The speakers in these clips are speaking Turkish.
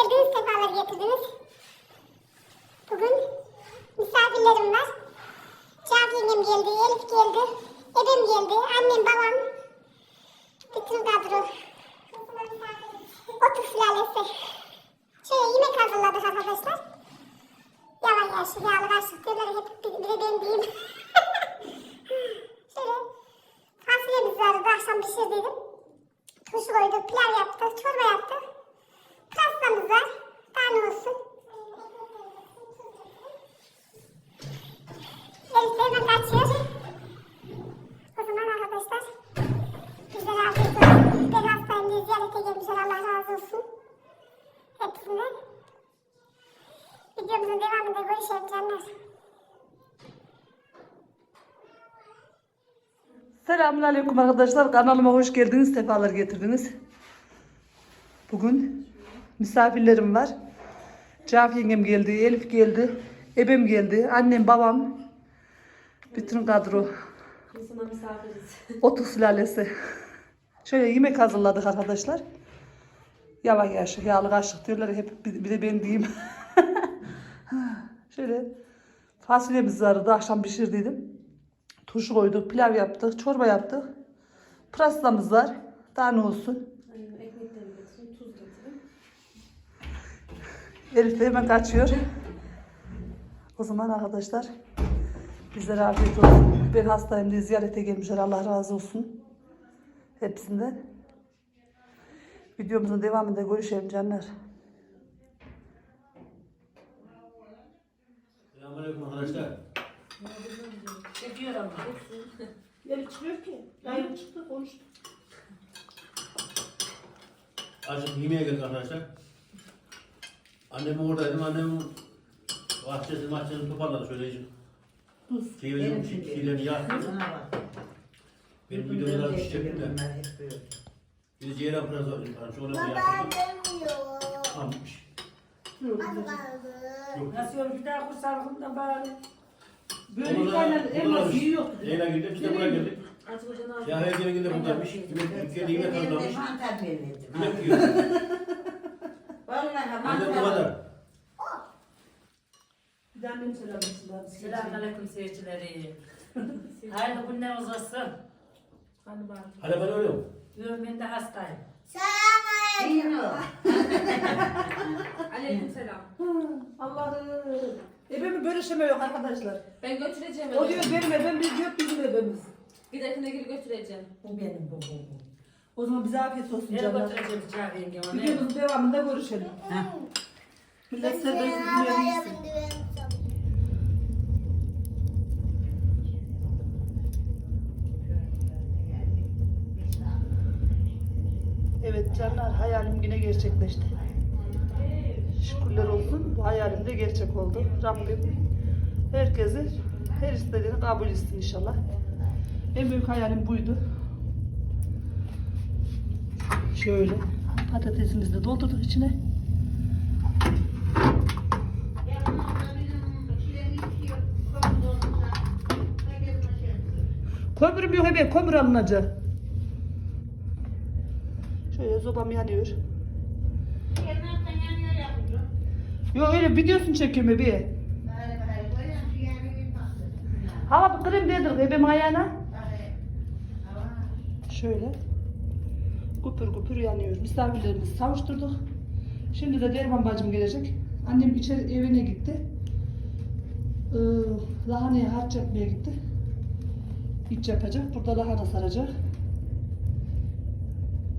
geldiniz, sefalar getirdiniz. Bugün misafirlerim var. Cafi yengem geldi, Elif geldi, Ebem geldi, annem, babam. Bütün kadro. Otur sülalesi. Şöyle yemek hazırladık arkadaşlar. Yavaş yavaş yağlı kaşık diyorlar hep bir, bir de ben diyeyim. Şöyle fasulyemiz vardı akşam pişirdiydim. Turşu koyduk, pilav yaptık, çorba yaptık. Pastamız var. Daha ne olsun? Hemen kaçıyor. O zaman arkadaşlar bizlere afiyet olsun. Ben hastayım diye ziyarete gelmişler. Allah razı olsun. Hepsinden. Videomuzun devamında görüşelim canlar. Selamünaleyküm arkadaşlar. Kanalıma hoş geldiniz. Sefalar getirdiniz. Bugün misafirlerim var. Cafi yengem geldi, Elif geldi, Ebem geldi, annem, babam. Bütün kadro. Kızına misafiriz. Otu sülalesi. Şöyle yemek hazırladık arkadaşlar. Yavaş yavaş yağlı kaşık diyorlar hep bir bir de ben diyeyim. Şöyle fasulyemiz vardı akşam pişirdiydim. Turşu koyduk, pilav yaptık, çorba yaptık. Pıraslamız var. Daha ne olsun. Aynen ekmekleri getirin, tuz getirin. Elif de hemen kaçıyor. O zaman arkadaşlar bizlere afiyet olsun. Ben hastayım diye ziyarete gelmişler. Allah razı olsun. Hepsinden. Videomuzun devamında görüşelim canlar. Selamünaleyküm arkadaşlar. Çekiyor ama. Elif çıkıyor ki. Yayın çıktı konuştu. Akşam yemeğe geldik arkadaşlar. Annem oradaydım. Annem bahçesi mahçesini toparladı şöyle iyice. Televizyon şeylerini yaktı. Benim videoları çektim de. Bir de Ceylan Pırası var. Şöyle bir yaktım. Tamammış. Yok. Nasıl olur bir daha kursağımda bari. Böyle bir tane elmas almış. yiyor yok. Ceylan girdi. Biz de buraya geldik. Hocanın. Ya her gelin de buradaymış. Yemek, ülkede yemek hazırlamış. Mantar verirdim. Yemek yiyor. Vallahi Annem bu kadar. Bir de annem söylemişler. Selamünaleyküm seyircileri. Hayırlı günler uzasın. Hani bari. Hala ben yok. Diyorum ben de hastayım. Yiyin o. Aleyküm selam. Allah'ım. Ebemi bölüşemiyor arkadaşlar. Ben götüreceğim. O diyor benim ebem biz diyor bizim ebemiz. Bir dahakine geri götüreceğim. Bu benim bu bu bu. O zaman bize afiyet olsun Nereye canlar. götüreceğim Cavi yengeme? Videomuzun devamında görüşelim. Millet serbest iyisin. Evet canlar hayalim yine gerçekleşti. Şükürler olsun bu hayalim de gerçek oldu. Rabbim herkesi her istediğini kabul etsin inşallah. En büyük hayalim buydu. Şöyle patatesimizi de doldurduk içine. Kömürüm yok hemen kömür alınacak. Şöyle zobam yanıyor. Yok öyle videosunu çekiyorum bir. Hava krem dedir bebeğim ayağına. Şöyle. Kupur kupur yanıyor. Misafirlerimizi savuşturduk. Şimdi de Derman bacım gelecek. Annem içeri evine gitti. Ee, lahanaya harç yapmaya gitti. İç yapacak. Burada lahana saracak.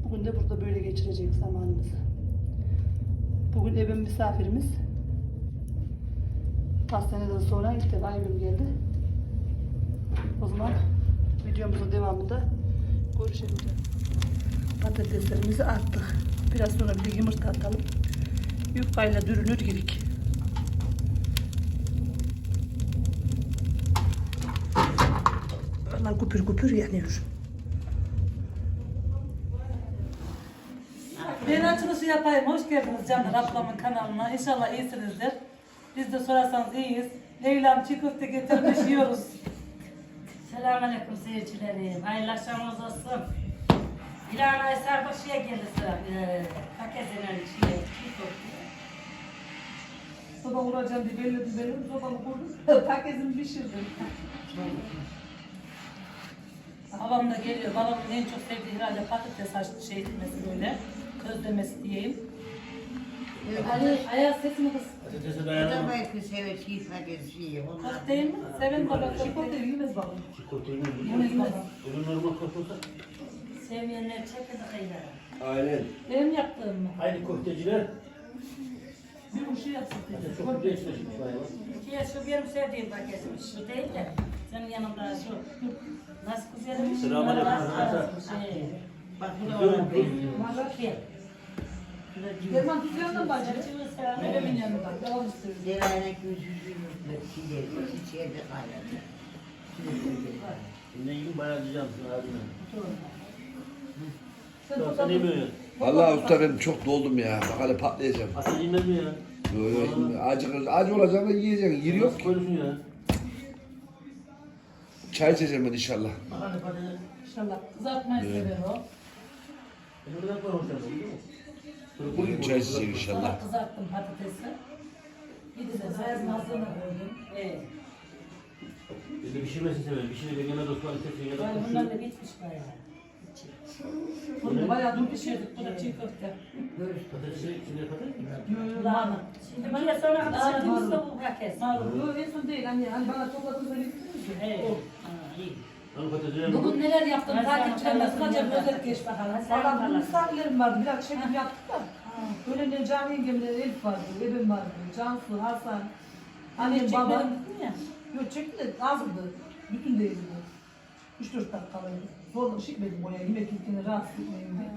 Bugün de burada böyle geçirecek zamanımızı. Bugün evin misafirimiz. Hastaneden sonra ilk defa evim geldi. O zaman videomuzun devamında görüşelim. Patateslerimizi attık. Biraz sonra bir de yumurta atalım. Yufkayla dürünür girik. Vallahi kupür kupür yanıyor. Ben açılışı yapayım. Hoş geldiniz canlar ablamın kanalına. İnşallah iyisinizdir. Biz de sorarsanız iyiyiz. Leyla'm çiğ köfte getirmiş yiyoruz. Selamünaleyküm seyircilerim. Hayırlı akşamınız olsun. İlhanay Sarbaşı'ya geldi sıra. Ee, Pakeze'nin içine. Soba kuracağım diye belirledim benim. Sobamı kurdum. Herkesin pişirdim. Babam da geliyor. Babamın en çok sevdiği herhalde patates haşlı şey etmesi böyle. Közlemesi diyeyim. Ali, ayaz sesini kız. Patatese dayanamam. belki sever çiğ patates yiyor. Onlar Kız değil mi? Seven babam. Çikolatayı yemez babam. Çikolata yemez. Yemez babam. Öbür normal köfte Sevmeyenler çekildi kıyılara. Aynen. Benim yaptığım mı? Haydi köfteciler. Bir uşu yapsın. Patates çok güzel çalışmış bayağı. Ki şu benim sevdiğim paketmiş. Şu değil de senin yanında şu. Nasıl güzelmiş. Arkadaşlar. Şey. Bak bu da mu? Bak ki. Derman tutuyorsun bacı. Çocuk selam. Bebeğimin yanında. Devam istiyorum. Derayla gözüzü yurtlar çiğler. İçeride kaynadı. Ne yiyeyim bayağı diyeceğim sana abime. Sen yemiyorsun? Vallahi usta ben çok doldum ya. Bak hele patlayacağım. Patates yemez mi ya? Yo, yo, acı, acı olacağım da yiyeceksin. Yeri yok Nasıl ki. koyuyorsun ya? Çay içeceğim ben inşallah. Bak hadi patates. İnşallah kızartmayı sever o. Ben oradan koymuşlar değil mi? Bugün çay içeceğim inşallah. Sabah kızarttım patatesi. Bir de zeytin hazırını koydum. Evet. Bir de pişirmesini severim. Pişirir de gene dostlar istersen ya da Ay kurşun. bunlar da bitmiş bayağı. Bunu bayağı dur pişirdik. Bu da çiğ köfte. Patatesi içinde patates mi? Lahana. Şimdi bana sonra de marul. bu herkes. Marul. Yok en son değil anne. Hani bana topladın böyle. Evet. Lan patatesi Bugün neler yaptım? Ben sana Takipçilerime anlatayım sıkacağım. ya. Özet geç bakalım. Sen Valla bugün anlat. misafirlerim vardı. Biraz çekim yaptık da. Böyle ne cami yengemler Elif vardı. Ebem vardı. Cansu, Hasan. Annem, Annem baba. babam. ya. Yok çekti de azdı. Bütün değildi bu. 3-4 dakikalıydı. Zorla şıkmedim oraya. Yemek yükünü rahatsız etmeyeyim diye.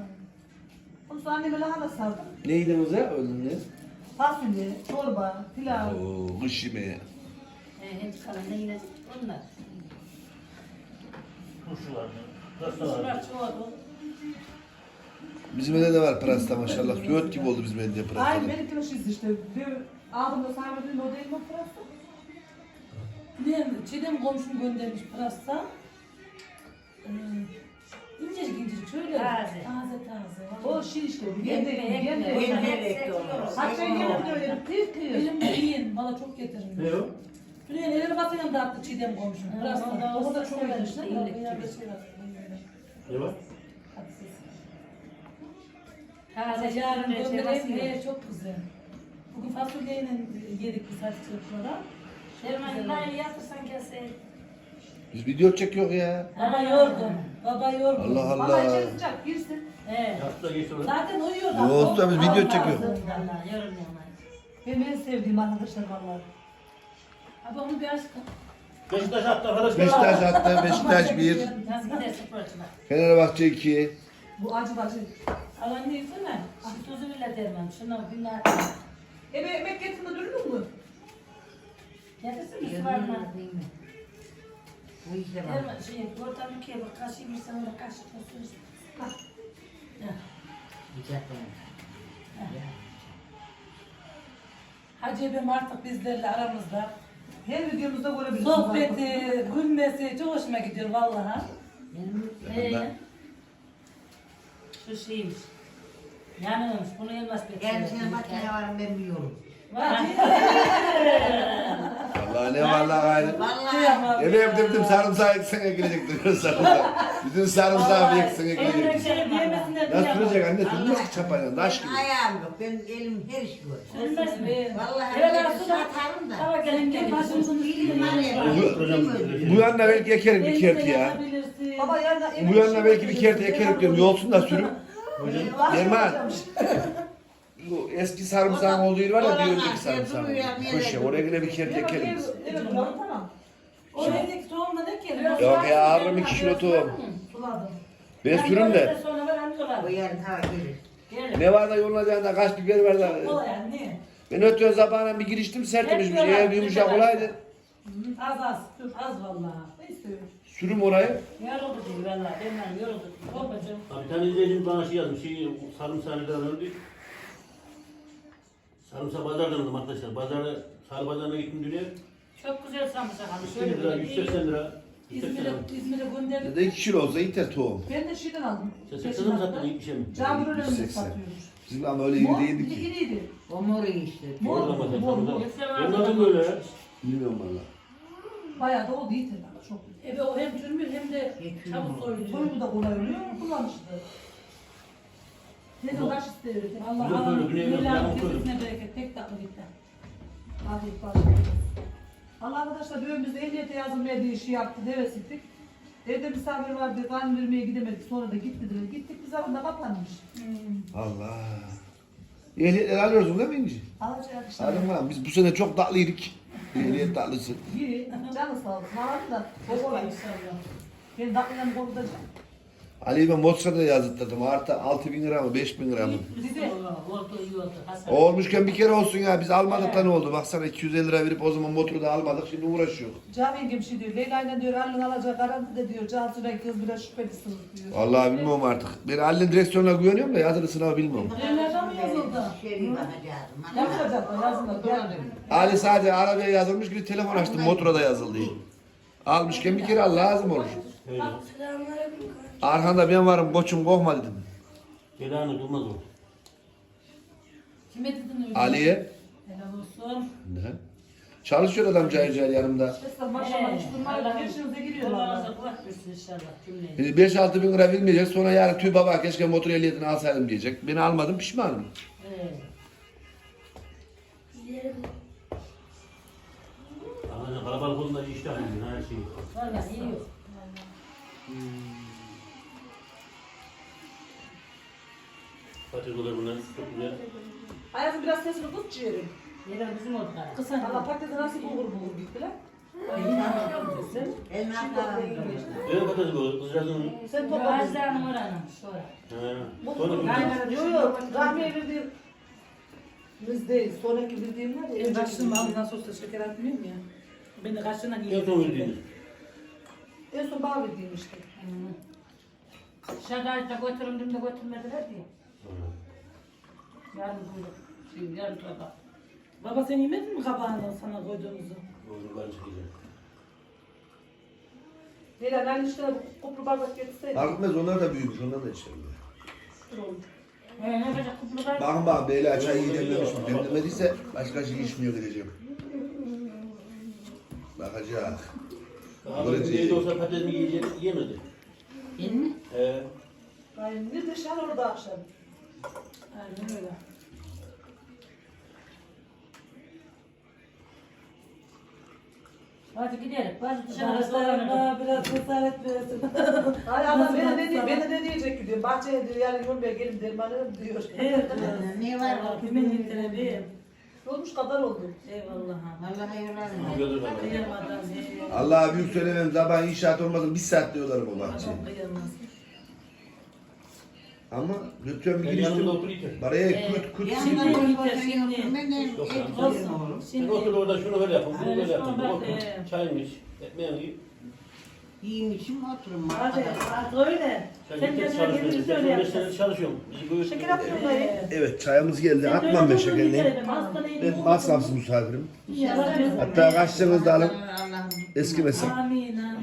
Ondan sonra anneme lahana sardım. Ne yediniz ya önünde? Fasulye, çorba, pilav. Oo, kış yemeği. Ee, hep kalanında yine onlar. Turşu var. Pasta var. Şunlar çoğaldı. Bizim evde de var pırasta maşallah. Söğüt gibi oldu bizim evde Ay pırasta. benimki hoşuydu işte. Bir aldım da sahibi o değil mi pırasa? Ne? Çiğdem komşum göndermiş pırasa. Ee, incecik incecik şöyle. Taze. Taze taze. O şey işte. Ekmeği. yende. Yende. Hepsi Hatta yemek de öyle kıyır kıyır. Benim de yiyin. Bana çok getirmiş. Ne o? Şuraya neler basayım da attı Çiğdem komşum. O da- O da çok işte, Ne? var. Taze yarın. Ee, çok güzel. Bugün fasulyeyle yedik biz hadi çocuklara. Derman İbrahim'i yatırsan kesin. Biz video çekiyor ya. Baba yorgun. Baba yorgun. Allah Valla içeri Allah. sıcak girsin. Evet. Hasta geç orada. Zaten uyuyor da. Yo, usta biz video Allah çekiyor. olsun. Vallahi yorulmuyorum ben. Benim en sevdiğim arkadaşlar valla. Abi onu bir aç. Beşiktaş attı arkadaşlar. Beşiktaş attı. Beşiktaş 1. Nasıl gider sporcular? Fenerbahçe 2. Bu acı bacı. Alan neyse mi? Şu tuzu bile dermem. Şunu günah. Eve yemek getirme durur mu? Getirsin mi sıvarma? Bu bak. Derman şey, bak. Kaşığı bir sana bak. Kaşığı olsun. Hacı Ebem artık bizlerle aramızda. Her videomuzda görebilirsiniz. Sohbeti, gülmesi çok hoşuma gidiyor vallahi. Ee, şu şeymiş. Yanıyormuş. Bunu elmas bekliyor. Kendisine makine var ben biliyorum. Var. Vallahi ne vallahi gayrı. Vallahi. Eve bütün sarımsağı eksene gelecek diyor sarımsak. Bütün sarımsağı bir eksene gelecek. şey diyemesinler. Nasıl sürecek anne? Sürmez ki çapayla. Taş gibi. Ayağım yok. Ben elim her iş var. Sürmez mi? Vallahi Evet, ben aslında- satarım da. Hava gelin gelin. Bilim hani. Bu yanına belki ekerim bir kert ya. Baba yarın eve Bu yanına belki bir kert ekerim diyorum. Yolsun da sürüm. Derman. Bu eski sarımsağın olduğu yer var ya bir önceki sarımsağın. Köşe. Oraya yine bir kert ekerim. biz. Evet duralım tamam. O evdeki tohumda ne geliyor? Yok ya ağırım 2 kilo tohum. Suladım. Ben sürüm de. Sonra ben amcalar. Bu yarın hava gelir. Ne var da yolunacağında kaç biber var da. Kolay yani. Ben ötüyor sabahına bir giriştim sertmiş bir şey. Eğer bir yumuşak olaydı. Az az. Az vallahi. Ne istiyorsun? Sürüm orayı. Yoruldu diyor valla. Ben yoruldu. Babacığım. Ha, Bir tane izleyicimiz bana şey yazmış. Şey, sarımsağı neden öldü? Sarımsağı pazardan aldım arkadaşlar. Pazarda, sarı pazarına gittim dünya. Çok güzel sarımsak. 180 lira, 180 lira. 180 İzmir'e, lira. İzmir'e gönderdik. Ya da 2 kilo olsa yeter tohum. Ben de şeyden aldım. Sen 80 lira mı sattın? İyi bir şey mi? Cami önünde 180. satıyormuş. Bizim ama öyle iyi Mor değildi ki. iriydi. O moru işte. Mor, Orada mı? mor, mor. Ben nasıl böyle? Bilmiyorum valla. Bayağı da oldu iyi tabii. Çok iyi. Ebe o hem çürümüyor hem de çabuk soyuluyor. Soyunu da kolay oluyor, kullanışlı. Ne de taş istiyor. Allah Yok, Allah. öyle güney yok, kesesine bereket. Tek tatlı gitti. Afiyet olsun. Allah arkadaşlar düğünümüzde ehliyete yazılmaya diye işi yaptı, heves ettik. Evde misafir vardı, kan vermeye gidemedik. Sonra da git dediler. Gittik biz arada kapanmış. Allah. Ehliyetleri alıyorsun değil mi İnci? Alacak işte. Lan biz bu sene çok tatlıydık. Ehliyet tatlısı. Biri canı sağ olsun. Ağrı da. Bobola inşallah. Ben dakikadan korkutacağım. Ali'yi ben Moskova'da yazdırdım. Artı 6 bin lira mı 5 bin lira mı? Olmuşken bir kere olsun ya. Biz almadık da ne oldu? Baksana 250 lira verip o zaman motoru da almadık. Şimdi uğraşıyor. Cami yengem şey diyor. Leyla ile diyor. Alın alacak garanti de diyor. Cansu'na kız biraz şüphelisiniz diyor. Vallahi bilmiyorum artık. Ben Ali'nin direksiyonuna güveniyorum da yazılı sınavı bilmiyorum. Nereden mi yazıldı? Şeri bakacağım. Yapacak da. Ali sadece arabaya yazılmış gibi telefon açtım motora da yazıldı. Almışken bir kere al lazım olur. Öyle. Arkanda ben varım koçum korkma dedim. Belanı bulmaz o. Kime dedin öyle? Ali'ye. Helal olsun. Ne? Çalışıyor adam cahil cahil yanımda. Mesela maşallah hiç her şeyimize giriyorlar. Allah'a kulak versin inşallah cümleyi. Şimdi 5-6 bin lira vermeyecek sonra yarın tüy baba keşke motor ehliyetini alsaydım diyecek. Beni almadım pişmanım. Evet. Kalabalık olunca işte yapıyorsun her şeyi. Valla iyi yok. Patates olur bunlar çok güzel. Hayatım biraz sesini tut ciğerim. Yerler bizim oldu. Kısa. Allah patatesi nasıl bulgur bulgur gittiler. En arkadan Öyle patates olur. Kızcağızın. Sen topla. Bazılarının oranı. Sonra. He. Sonra Aynen. Yok yok. Rahmiye verdiğim. Biz değil. Sonraki bildiğim var ya. En başında abi nasıl olsa şeker atmıyor mu ya? Ben de kaçtığından iyi. en son verdiğiniz. En son bana verdiğim işte. Şakayta götüründüm de götürmediler diye. Yarın koyduk. Şimdi yarın tabak. Baba sen yemedin mi kabağını sana koyduğumuzu? Doğru ben çıkacağım. Leyla ben işte kopru bardak getirseydim. Artmaz onlar da büyümüş onlar da içerim. Ee, ne yapacak kuplu var? Bakın bakın Beyla çay iyi demlemiş mi? Demlemediyse başka şey içmiyor diyeceğim. Bakacak. Abi neydi olsa patates mi yiyecek yemedi. Değil mi? He. Yani bir de şan orada akşam. Aynen öyle. Hadi gidelim. Bazı dışarı Başlarına biraz cesaret versin. Ay adam beni ne, diye, beni ne diyecek ki diyor. Bahçeye diyor yani yol gelin dermanım diyor. Evet. Ne var? Kimin yitirelim? Olmuş kadar oldu. Eyvallah. Allah hayırlar Güzel olur. Kıyamadan. Allah'a büyük söylemem sabah inşaat olmasın bir saat diyorlar bu bahçeye. Kıyamaz. Ama götürüyorum bir giriştim. Paraya kut kut. Yanına Şimdi koyarsan şimdi- de otur orada şunu böyle yapın, bunu böyle yapın. Otur, iç, ekmeğini yiyin. Yiymişim oturun. Hadi artık öyle. Sen Sen git kendine çalışıyorsun. gelirse Sen öyle 15 yapacaksın. senedir çalışıyorum. Şeker atmıyor mu? Evet. Çayımız geldi. Atmam ben. Hastaneye Ben masrafsız misafirim. Hatta kaçtığınızda alın. Allah'ım. Eskimesin. Amin. amin.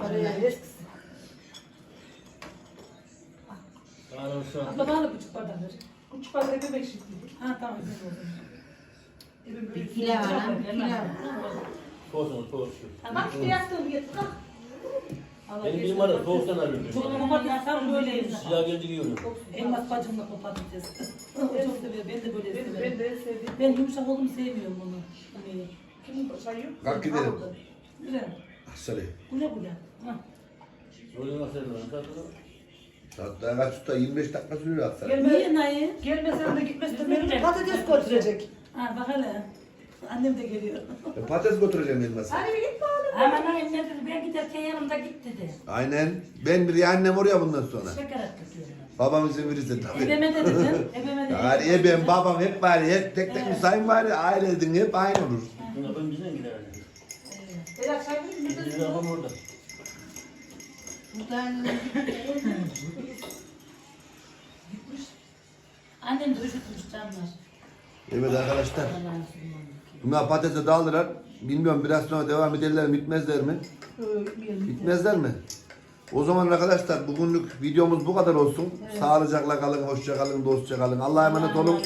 Paraya eskisi. Ağrısı. Abla bana küçük bardak ver. Küçük bardak bebek şekli. Ha tamam. Bir pilav anam. Bir pilav. Soğusun, soğusun. Bak işte yastığımı getir. Kalk. Benim var ya soğuktan arıyorum. Çok tam böyleymiş. Silah geldi yiyorum. Elmas bacımla patates. O çok seviyor. Ben de böyle Ben, ben de sevdiğim. Ben yumuşak olduğumu sevmiyorum bunu. Kimin çayı yok? Kalk gidelim. Güzel. Asali. Güle güle. Ha. Öyle nasıl lan? Saat daha kaç tutar? 25 dakika sürüyor. Gelme, Niye Nail? gelmesen de gitmesen de beni patates götürecek. Ha bak hele. Annem de geliyor. Ben patates götüreceğim elmas'a. Hadi bir git bari. Ama Nail ne dedi? Ben giderken yanımda git dedi. Aynen. Ben bir annem oraya bundan sonra. Şeker attı. Babam izin verirse tabii. Ebeme de dedim. Ebeme de Yani e ben babam hep bari hep tek tek müsaim bari aile edin hep aynı olur. Buna ben bizden gider. Beyler çay verir mi? Bizim babam orada. Bu tane Annem de üşütmüş canlar. Evet arkadaşlar. Bunlar patatese dağılırlar. Bilmiyorum biraz sonra devam ederler mi bitmezler mi? Gitmeyelim. Bitmezler mi? O zaman arkadaşlar bugünlük videomuz bu kadar olsun. Sağlıcakla kalın, hoşça kalın, dostça kalın. Allah'a emanet olun.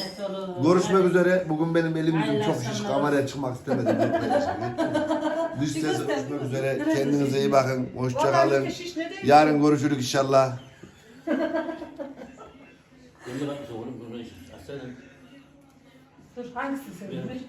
Görüşmek üzere. Bugün benim elim yüzüm çok şiş. Kameraya çıkmak istemedim. Dış ses görüşmek üzere. Kendinize iyi bakın. Hoşça kalın. Yarın görüşürük inşallah. Dur hangisini de